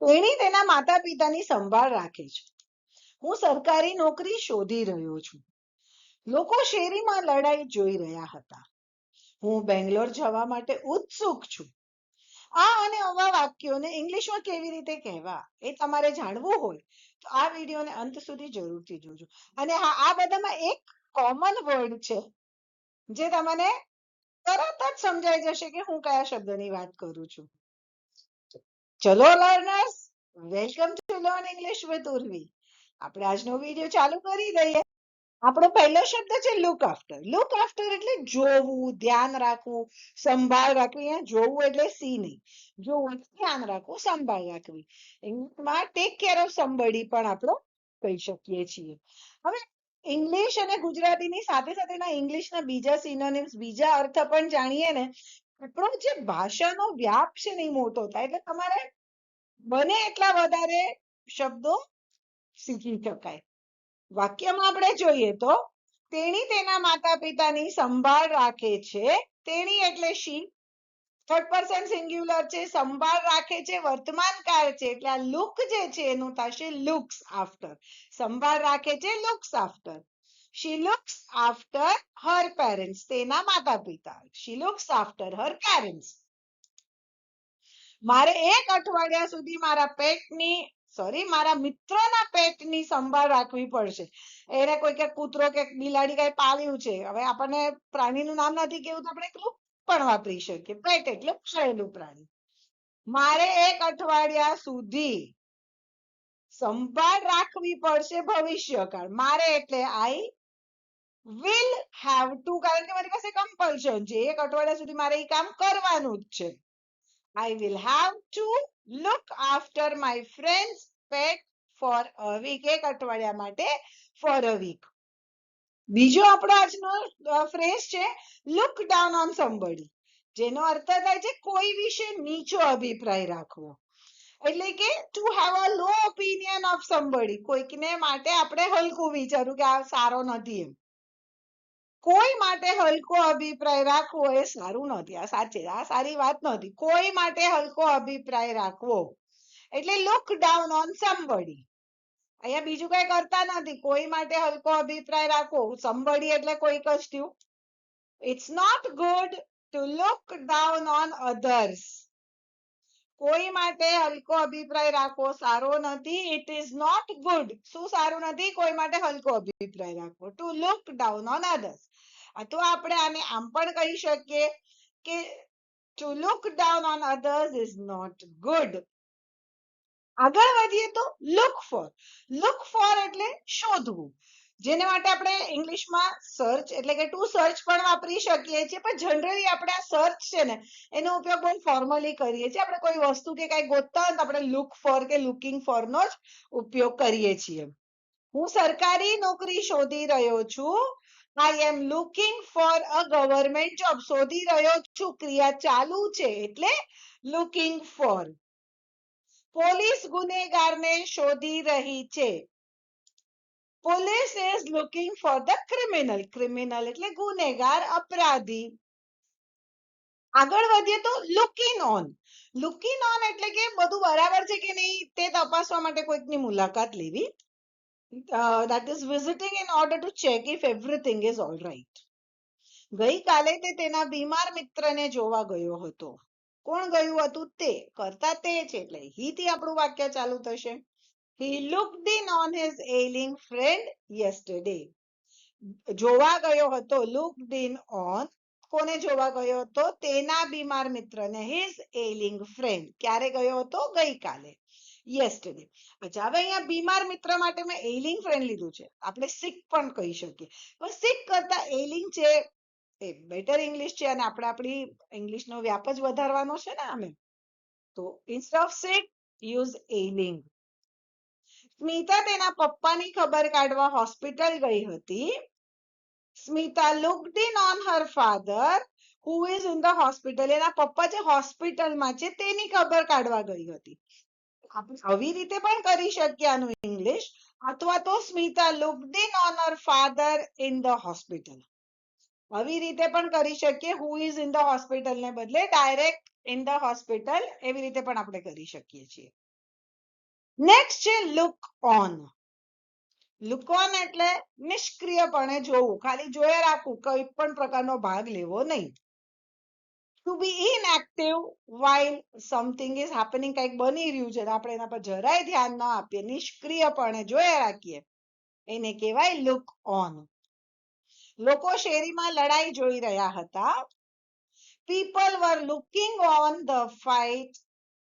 તેણી તેના માતા પિતાની સંભાળ રાખે છે. હું સરકારી નોકરી શોધી રહ્યો છું. લોકો શેરીમાં લડાઈ જોઈ રહ્યા હતા. હું બેંગ્લોર જવા માટે ઉત્સુક છું. આ અને આવા વાક્યોને ઇંગ્લિશમાં કેવી રીતે કહેવા એ તમારે જાણવું હોય તો આ વિડીયોને અંત સુધી જરૂરથી જોજો. અને હા, આ બધામાં એક કોમન વર્ડ છે, જે તમને તરત જ સમજાઈ જશે કે હું કયા શબ્દની વાત કરું છું. ચલો learners, welcome to learn English with Urvi. આપણે આજનો વીડિયો ચાલુ કરી દઈએ. આપણો પહેલો શબ્દ છે લુક આફ્ટર લુક આફ્ટર એટલે જોવું, ધ્યાન રાખવું, સંભાળ રાખવી. અહીંયા જોવું એટલે સી નહીં. જોવું ધ્યાન રાખવું, સંભાળ રાખવી. ઇંગ્લિશમાં ટેક કેર ઓફ સમબડી પણ આપણો કહી શકીએ છીએ. હવે ઇંગ્લિશ અને ગુજરાતીની સાથે સાથેના ઇંગ્લિશના બીજા સિનોનિમ્સ બીજા અર્થ પણ જાણીએ ને આપણો જે ભાષાનો વ્યાપ છે ને મોટો થાય એટલે તમારે બને એટલા વધારે શબ્દો શીખી શકાય. વાક્યમાં આપણે જોઈએ તો તેણી તેના માતા પિતાની સંભાળ રાખે છે. તેણી એટલે શી થર્ડ પર્સન સિંગ્યુલર છે, સંભાળ રાખે છે વર્તમાન કાળ છે, એટલે આ લુક જે છે એનું થશે લુક્સ આફ્ટર સંભાળ રાખે છે looks after she looks after her parents તેના માતા પિતા she looks after her parents મારે એક અઠવાડિયા સુધી મારા પેટની સોરી મારા મિત્રના પેટની સંભાળ રાખવી પડશે. એને કોઈ કે કૂતરો કે બિલાડી કઈ પાળ્યું છે. હવે આપણને પ્રાણીનું નામ નથી કેવું તો આપણે એટલું પણ વાપરી શકીએ. પેટ એટલે પાળેલું પ્રાણી. મારે એક અઠવાડિયા સુધી સંભાળ રાખવી પડશે ભવિષ્યકાળ. મારે એટલે આઈ વિલ હેવ ટુ કારણ કે મારી પાસે કમ્પલ્શન છે. એક અઠવાડિયા સુધી મારે એ કામ કરવાનું જ છે. I will have to look after my friend's pet for a week એક અઠવાડિયા માટે ફોર અ વીક બીજો આપણો આજનો ફ્રેઝ છે લુક ડાઉન ઓન સંભળી જેનો અર્થ થાય છે, કોઈ વિશે નીચો અભિપ્રાય રાખવો. એટલે કે to have a low opinion of સંભળી કોઈકને માટે આપણે હલકું વિચારવું કે આ સારો નથી એમ. કોઈ માટે હલકો અભિપ્રાય રાખવો એ સારું નથી આ સાચે, આ સારી વાત નથી કોઈ માટે હલકો અભિપ્રાય રાખવો? એટલે લુક ડાઉન ઓન સમબડી અહીંયા બીજું કઈ કરતા નથી. કોઈ માટે હલકો અભિપ્રાય રાખવો? સમબડી એટલે કોઈ જ it's not good to look down on others કોઈ માટે હલકો અભિપ્રાય રાખવો સારો નથી. ઇટ ઇઝ નોટ ગુડ શું સારું નથી? કોઈ માટે હલકો અભિપ્રાય રાખવો? To look down on others અથવા આપણે આને આમ પણ કહી શકીએ કે to look down on others is not good આગળ વધીએ તો લુક ફોર લુક ફોર એટલે શોધવું. જેને માટે આપણે ઇંગ્લિશમાં સર્ચ એટલે કે ટુ સર્ચ પણ વાપરી શકીએ છીએ, પણ જનરલી આપણે આ સર્ચ છે ને, એનો ઉપયોગ બહુ ફોર્મલી કરીએ છીએ. આપણે કોઈ વસ્તુ કે કઈ ગોતતા હોય તો આપણે લુક ફોર કે લુકિંગ ફોર નો જ ઉપયોગ કરીએ છીએ. હું સરકારી નોકરી શોધી રહ્યો છું. I am looking for a government job શોધી રહ્યો છું. ક્રિયા ચાલુ છે એટલે લુકિંગ ફોર પોલીસ ગુનેગારને શોધી રહી છે. Police is looking for the criminal criminal એટલે ગુનેગાર, અપરાધી. આગળ વધીએ તો લુકિંગ ઓન લુકિંગ ઓન એટલે કે બધું બરાબર છે કે નહીં તે તપાસવા માટે કોઈકની મુલાકાત લેવી. That is visiting in order to check if everything is all right ગઈકાલે તે તેના બીમાર મિત્રને જોવા ગયો હતો કોણ ગયું હતું તે કરતા તે છે એટલે હી થી આપણું વાક્ય ચાલુ થશે he looked in on his ailing friend yesterday જોવા ગયો હતો looked in on કોને જોવા ગયો હતો તેના બીમાર મિત્રને his ailing friend ક્યારે ગયો હતો ગઈકાલે yesterday અચ્છા હવે અહીંયા બીમાર મિત્ર માટે મેં એલિંગ ફ્રેન્ડ લીધું છે, આપણે સિક પણ કહી શકીએ. sick કરતા એલિંગ છે એ બેટર ઇંગ્લિશ છે અને આપણે આપણી ઇંગ્લિશનો વ્યાપ જ વધારવાનો છે ને આમે. તો instead of sick use ailing Smita તેના પપ્પાની ખબર કાઢવા હોસ્પિટલ ગઈ હતી. Smita looked in on her father who is in the hospital એના પપ્પા જે હોસ્પિટલમાં છે તેની ખબર કાઢવા ગઈ હતી. આવી રીતે પણ કરી શકીએ આનું ઇંગ્લિશ અથવા તો Smita looked in on her father in the hospital આવી રીતે પણ કરી શકીએ. Who is in the hospital ને બદલે ડાયરેક્ટ ઇન ધ હોસ્પિટલ એવી રીતે પણ આપણે કરી શકીએ છીએ. નેક્સ્ટ છે લુક ઓન લુક ઓન એટલે નિષ્ક્રિયપણે જોવું. ખાલી જોયા રાખવું. કોઈ પણ પ્રકારનો ભાગ લેવો નહીં. To be inactive while something is happening કંઈક બની રહ્યું છે આપણે એના પર જરાય ધ્યાન ન આપીએ, નિષ્ક્રિયપણે જોયા રાખીએ. એને કહેવાય લુક ઓન લોકો શેરીમાં લડાઈ જોઈ રહ્યા હતા. People were looking on the fight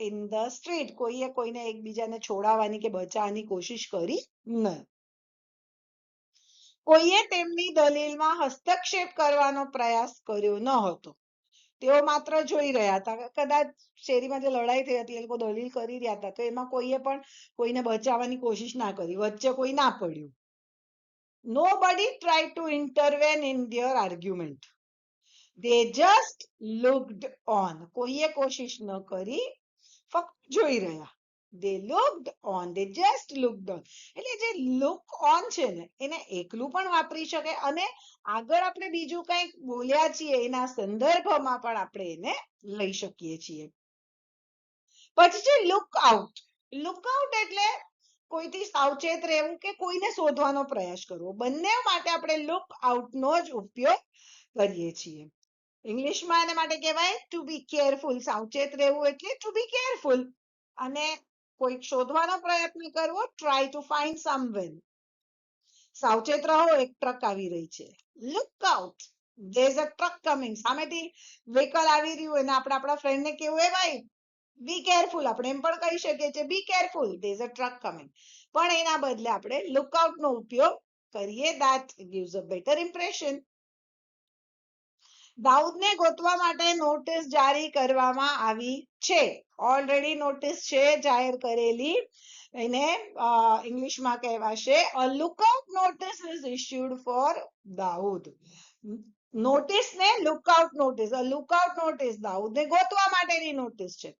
in the street કોઈએ કોઈને એકબીજાને છોડાવવાની કે બચાવવાની કોશિશ કરી ન. કોઈએ તેમની દલીલમાં હસ્તક્ષેપ કરવાનો પ્રયાસ કર્યો ન હતો. તેઓ માત્ર જોઈ રહ્યા હતા. કદાચ શેરીમાં જે લડાઈ થઈ હતી, એ લોકો દલીલ કરી રહ્યા હતા. તો એમાં કોઈએ પણ કોઈને બચાવવાની કોશિશ ના કરી. વચ્ચે કોઈ ના પડ્યું. Body try to intervene in their argument they just looked on કોઈએ કોશિશ ન કરી, ફક્ત જોઈ રહ્યા. They looked on they just looked on એટલે જે લુક ઓન છે ને, એને એકલું પણ વાપરી શકે અને આગળ આપણે બીજું કંઈક બોલ્યા છીએ, એના સંદર્ભમાં પણ આપણે એને લઈ શકીએ છીએ. પછી છે લુક આઉટ લુક આઉટ એટલે કોઈથી સાવચેત રહેવું કે કોઈને શોધવાનો પ્રયાસ કરવો. બંને માટે આપણે લુક આઉટનો જ ઉપયોગ કરીએ છીએ. ઇંગ્લિશમાં એના માટે કહેવાય ટુ બી કેરફુલ સાવચેત રહેવું એટલે ટુ બી કેરફુલ અને કોઈક શોધવાનો પ્રયત્ન કરવો ટ્રાય ટુ ફાઇન્ડ સમવેન સાવચેત રહો, એક ટ્રક આવી રહી છે. Look out is a truck coming. સામેથી વ્હીકલ આવી રહ્યું અને આપણે આપણા ફ્રેન્ડને કેવું એ ભાઈ બી કેરફુલ આપણે એમ પણ કહી શકીએ છીએ be careful there a truck coming. પણ એના બદલે આપણે લુક આઉટ નો ઉપયોગ કરીએ. That gives a better impression. દાઉદને ગોતવા માટે નોટિસ જારી કરવામાં આવી છે. ઓલરેડી નોટિસ છે, જાહેર કરેલી. એને ઇંગ્લિશમાં કહેવાશે a lookout notice is issued for Dawood. Notice ને lookout notice a lookout notice દાઉદને ગોતવા માટેની નોટિસ છે.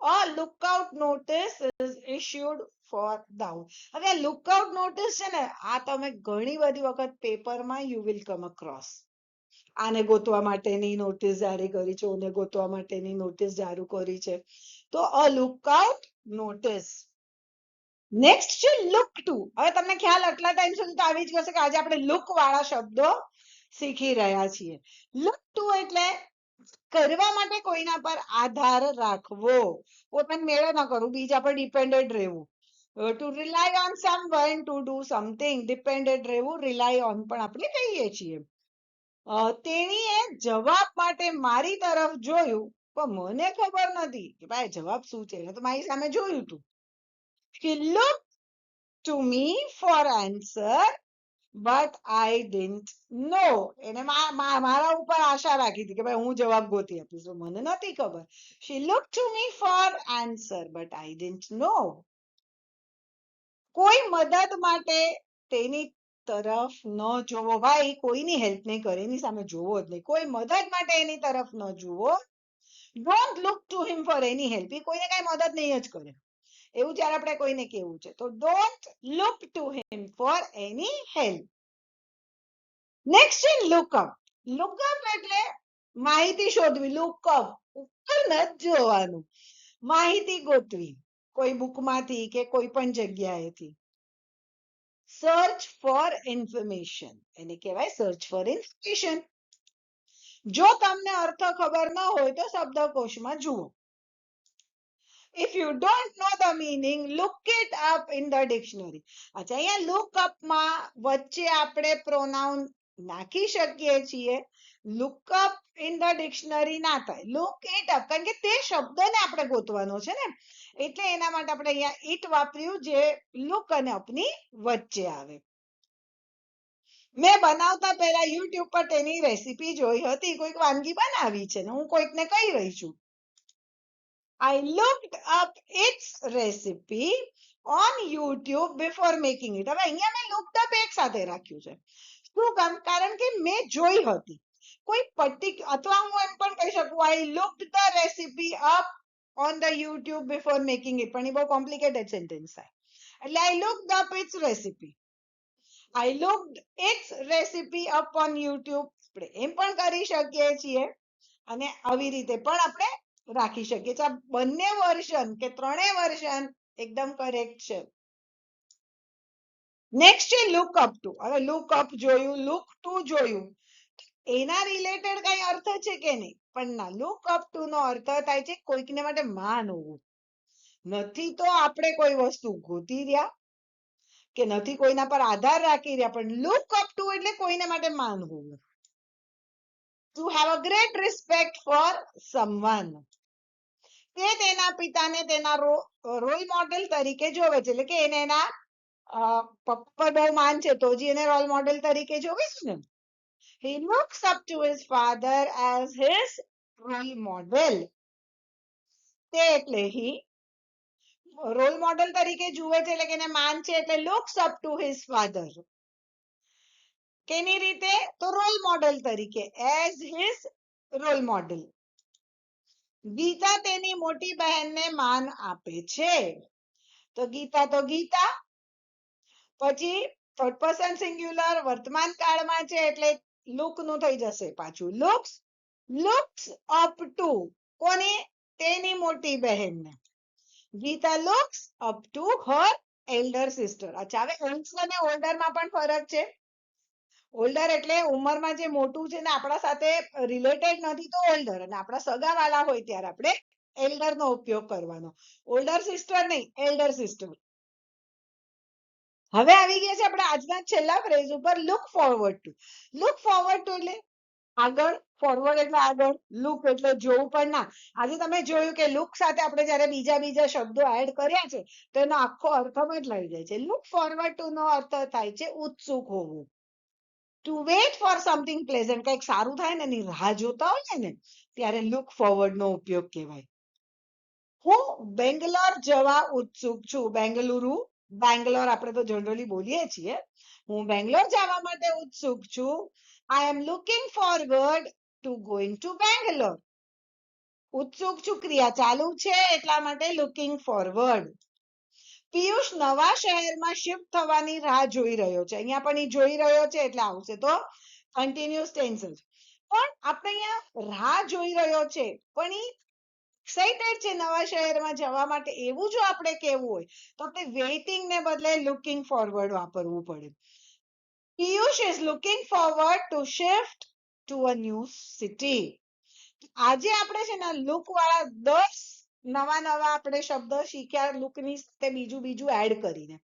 A lookout notice is issued for Dawood. હવે લુકઆઉટ નોટિસ છે ને, આ તમે ઘણી બધી વખત પેપરમાં યુ વિલ કમ અક્રોસ આને ગોતવા માટેની નોટિસ જારી કરી છે ઓને ગોતવા માટેની નોટિસ જારી કરી છે. તો અ લુકઆઉટ નોટિસ નેક્સ્ટ છે લુક ટુ હવે તમને ખ્યાલ આટલા ટાઈમ સુધી તો આવી જ ગયો કે આજે આપણે લુક વાળા શબ્દો શીખી રહ્યા છીએ. લુક ટુ એટલે કરવા માટે કોઈના પર આધાર રાખવો. પોતાને મેળે ન કરવું, બીજા પર ડિપેન્ડેડ રહેવું. To rely on someone to do something depended રહેવું રિલાય ઓન પણ આપણે કહીએ છીએ. તેણીએ જવાબ માટે મારી તરફ જોયું, પણ મને ખબર નથી કે ભાઈ જવાબ શું છે. એને તો મારી સામે જોયું તું. She looked to me for answer, but I didn't know. એને મા- મા- મારા ઉપર આશા રાખી હતી કે ભાઈ હું જવાબ ગોતી આપીશ મને નથી ખબર. She looked to me for answer, but I didn't know. કોઈ મદદ માટે તેની તરફ ન જોવો ભાઈ કોઈની હેલ્પ નહીં કરે, એની સામે જોવો જ નહીં. કોઈ મદદ માટે એની તરફ ન જુઓ. Don't look to him for any help એ કોઈને કઈ મદદ નહીં જ કરે. એવું જયારે આપણે કોઈને કેવું છે, તો don't look to him for any help next છે લુકઅપ લુકઅપ એટલે માહિતી શોધવી. લુકઅપ ઉપર નથી જોવાનું. માહિતી ગોતવી. કોઈ બુકમાંથી કે કોઈ પણ જગ્યાએથી. સર્ચ ફોર ઇન્ફોર્મેશન એને કહેવાય સર્ચ ફોર ઇન્ફોર્મેશન જો તમને અર્થ ખબર ન હોય તો શબ્દકોશમાં જુઓ. If you don't know the meaning, look it up in the dictionary. અચ્છા, અહીંયા look up વચ્ચે આપણે pronoun નાખી શકીએ છીએ. લુકઅપ ઇન ધ ડિક્શનરી ના થાય. લુક ઇટ અપ કારણ કે તે શબ્દને આપણે ગોતવાનો છે ને. એટલે એના માટે આપણે અહીંયા ઇટ વાપર્યું જે લુક અને અપની વચ્ચે આવે. મેં બનાવતા પહેલા યુટ્યુબ પર તેની રેસીપી જોઈ હતી. કોઈક વાનગી બનાવી છે ને. હું કોઈકને કહી રહી છું. I looked up its recipe on YouTube before making it હવે અહીંયા મેં લુકડ અપ એક સાથે રાખ્યું છે. શું કામ કારણ કે મેં જોઈ હતી કોઈ પર્ટિક અથવા હું એમ પણ કહી શકું I looked the recipe up on the YouTube before making it પણ એ બહુ complicated sentence થાય એટલે I looked up its recipe I looked its recipe up on YouTube આપણે એમ પણ કરી શકીએ છીએ અને આવી રીતે પણ આપણે રાખી શકીએ છીએ આ બંને વર્ઝન કે ત્રણેય વર્ઝન એકદમ કરેક્ટ છે નેક્સ્ટ છે લુક અપ ટુ હવે લુક અપ જોયું લુક ટુ જોયું. એના રિલેટેડ કઈ અર્થ છે કે નહીં? પણ ના લુક અપ ટુ નો અર્થ થાય છે કોઈકને માટે માન હોવું નથી તો આપણે કોઈ વસ્તુ ગોતી રહ્યા કે નથી કોઈના પર આધાર રાખી રહ્યા, પણ લુક અપ ટુ એટલે કોઈને માટે માન હોવું to have a great respect for someone તે તેના પિતાને તેના રોલ મોડેલ તરીકે જોવે છે, એટલે કે એને એના પપ્પા બહુ માન છે, તો એને રોલ મોડેલ તરીકે જોવે ને? He looks up to his father as his role model. તે એટલે he રોલ મોડેલ તરીકે જુએ છે, એટલે કે એને માન છે, એટલે looks up to his father કેની રીતે? તો રોલ મોડેલ તરીકે as his role model Gita તેની મોટી બહેનને માન આપે છે. તો ગીતા તો ગીતા પછી થર્ડ પર્સન સિંગ્યુલર વર્તમાન કાળમાં છે એટલે લુકનું થઈ જશે પાછું. લુક્સ લુક્સ અપ ટુ કોને? તેની મોટી બહેનને. Gita looks up to her elder sister અચ્છા, હવે એલ્ડર અને ઓલ્ડરમાં પણ ફરક છે. ઓલ્ડર એટલે ઉંમરમાં જે મોટું છે ને આપણા સાથે રિલેટેડ નથી તો ઓલ્ડર અને આપણા સગા વાલા હોય ત્યારે આપણે એલ્ડર નો ઉપયોગ કરવાનો. ઓલ્ડર સિસ્ટર નહીં એલ્ડર સિસ્ટર હવે આવી ગયા છે આપણે આજના છેલ્લા ફ્રેઝ ઉપર look forward to look forward to એટલે આગળ ફોરવર્ડ એટલે આગળ લુક એટલે જોવું પણ ના. આજે તમે જોયું કે લુક સાથે આપણે જયારે બીજા બીજા શબ્દો એડ કર્યા છે, તો એનો આખો અર્થ લઈ જાય છે. લુક ફોરવર્ડ ટુ નો અર્થ થાય છે ઉત્સુક હોવું. To wait for something pleasant કંઈક સારું થાય ને એની રાહ જોતા હોય ને, ત્યારે લુક ફોરવર્ડ નો ઉપયોગ કહેવાય. હું બેંગ્લોર જવા ઉત્સુક છું, બેંગલુરુ બેંગ્લોર આપણે તો જનરલી બોલીએ છીએ. હું બેંગ્લોર જવા માટે ઉત્સુક છું. I am looking forward to going to Bangalore. ઉત્સુક છું, ક્રિયા ચાલુ છે એટલા માટે લુકિંગ ફોરવર્ડ પિયુષ નવા શહેરમાં શિફ્ટ થવાની રાહ જોઈ રહ્યો છે. અહીંયા પણ એ જોઈ રહ્યો છે એટલે આવશે તો કન્ટિન્યુઅસ ટેન્સ પણ આપણે અહીંયા રાહ જોઈ રહ્યો છે. પણ ઈ એક્સાઇટેડ છે નવા શહેરમાં જવા માટે? એવું જો આપણે કહેવું હોય, તો આપણે વેઇટિંગ ને બદલે લુકિંગ ફોરવર્ડ વાપરવું પડે. Piyush is looking forward to shift to a new city આજે આપણે છે ને લુક વાળા દસ નવા નવા આપણે શબ્દ શીખ્યા લુકની સાથે બીજું બીજું એડ કરીને.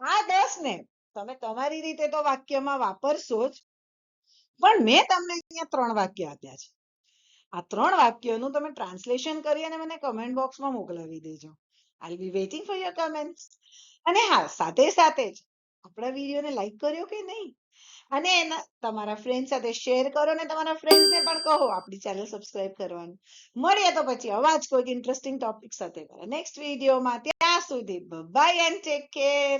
આ દસ ને તમે તમારી રીતે તો વાક્યમાં વાપરશો જ, પણ મેં તમને અહીંયા ત્રણ વાક્ય આપ્યા છે. આ ત્રણ વાક્યોનું તમે ટ્રાન્સલેશન કરી અને મને કમેન્ટ બોક્સમાં મોકલાવી દેજો. I be waiting for your comments અને હા, સાથે સાથે જ આપણા વિડીયોને લાઈક કર્યો કે નહીં? અને એના, તમારા ફ્રેન્ડ સાથે શેર કરો અને તમારા ફ્રેન્ડ્સને પણ કહો આપણી ચેનલ સબસ્ક્રાઇબ કરવાનું. મળીએ તો પછી અવાજ કોઈક ઇન્ટરેસ્ટિંગ ટોપિક સાથે. નેક્સ્ટ વિડીયોમાં ત્યાં સુધી બાય એન્ડ ટેક કેર